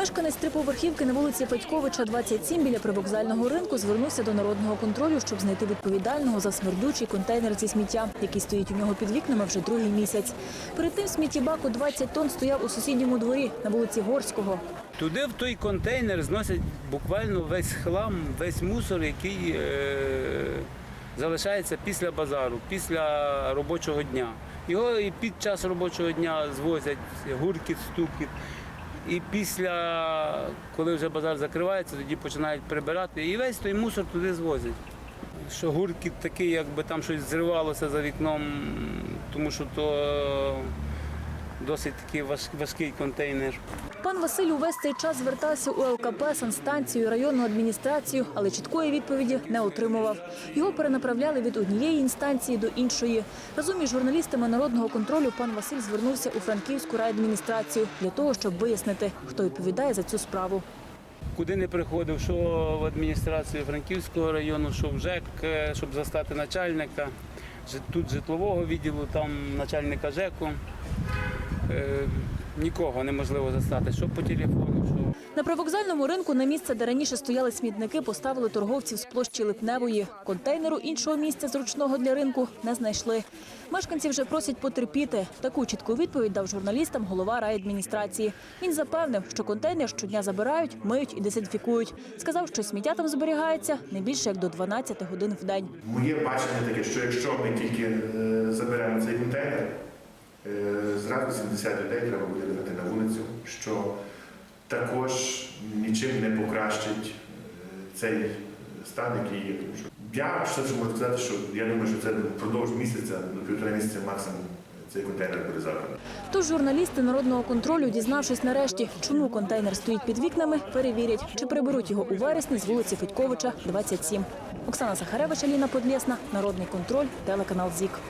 Мешканець триповерхівки на вулиці Федьковича, 27, біля привокзального ринку, звернувся до народного контролю, щоб знайти відповідального за смердючий контейнер зі сміття, який стоїть у нього під вікнами вже другий місяць. Перед тим сміттєбак у 20 тонн стояв у сусідньому дворі на вулиці Горського. Туди в той контейнер зносять буквально весь хлам, весь мусор, який е, залишається після базару, після робочого дня. Його і під час робочого дня звозять гуркіт, стукіт. І після, коли вже базар закривається, тоді починають прибирати. І весь той мусор туди звозять. Що гуркіт такий, якби там щось зривалося за вікном, тому що то досить такий важкий контейнер. Пан Василь увесь цей час звертався у ЛКП, санстанцію, районну адміністрацію, але чіткої відповіді не отримував. Його перенаправляли від однієї інстанції до іншої. Разом із журналістами народного контролю пан Василь звернувся у Франківську райадміністрацію для того, щоб вияснити, хто відповідає за цю справу. Куди не приходив, що в адміністрацію Франківського району, що в ЖЕК, е, щоб застати начальника, тут житлового відділу, там начальника ЖЕКу. Е, Нікого неможливо застати, що по телефону, що На привокзальному ринку на місце, де раніше стояли смітники, поставили торговців з площі Липневої. Контейнеру іншого місця зручного для ринку не знайшли. Мешканці вже просять потерпіти. Таку чітку відповідь дав журналістам голова райадміністрації. Він запевнив, що контейнер щодня забирають, миють і дезінфікують. Сказав, що сміття там зберігається не більше як до 12 годин в день. Моє бачення таке, що якщо ми тільки е, заберемо цей контейнер, зразу 70 людей треба буде вигнати на вулицю, що також нічим не покращить е, цей стан, який є. Я ж можу сказати, що я думаю, що це впродовж місяця, до півтора місяця максимум цей контейнер буде забраний. Тож журналісти народного контролю, дізнавшись нарешті, чому контейнер стоїть під вікнами, перевірять, чи приберуть його у вересні з вулиці Федьковича, 27. Оксана Сахаревич, Аліна Подлєсна, Народний контроль, телеканал ЗІК.